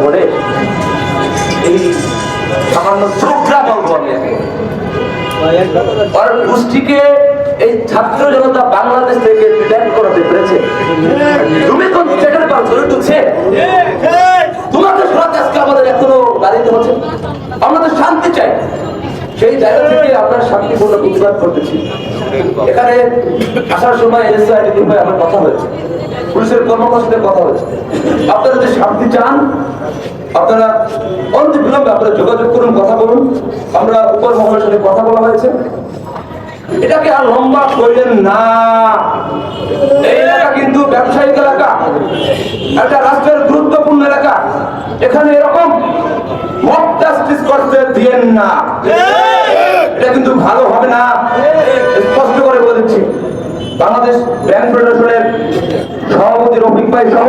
ধরে এই সামান্য ছোকরা বলব একে। গোষ্ঠীকে এই ছাত্র জনতা বাংলাদেশ থেকে ত্যাগ করাতে পেরেছে তুমি কোন চেটার পাল করে ঢুকছে সেই জায়গা থেকে আমরা শান্তিপূর্ণ প্রতিবাদ করতেছি। এখানে আসার সময় এসআই ভাই আমার কথা হয়েছে। পুলিশের কর্মকর্তার সাথে কথা হয়েছে। আপনারা যদি শান্তি চান, আপনারা অন্তি বিলম্বে আপনারা যোগাযোগ করুন, কথা বলুন। আমরা উপর মহলের সাথে কথা বলা হয়েছে। এটাকে আর লম্বা করলেন না। এই এলাকা কিন্তু ব্যবসায়িক এলাকা, একটা রাষ্ট্রের গুরুত্বপূর্ণ এলাকা। এখানে এরকম মক জাস্টিস করতে দিয়েন না। এটা কিন্তু ভালো হবে না। স্পষ্ট করে বলে দিচ্ছি। বাংলাদেশ ব্যাংক ফেডারেশনের সভাপতি রফিক ভাই সহ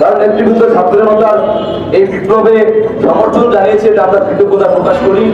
তার নেতৃবৃন্দ এই বিপ্লবে সমর্থন জানিয়েছে, এটা আমরা কৃতজ্ঞতা প্রকাশ করি।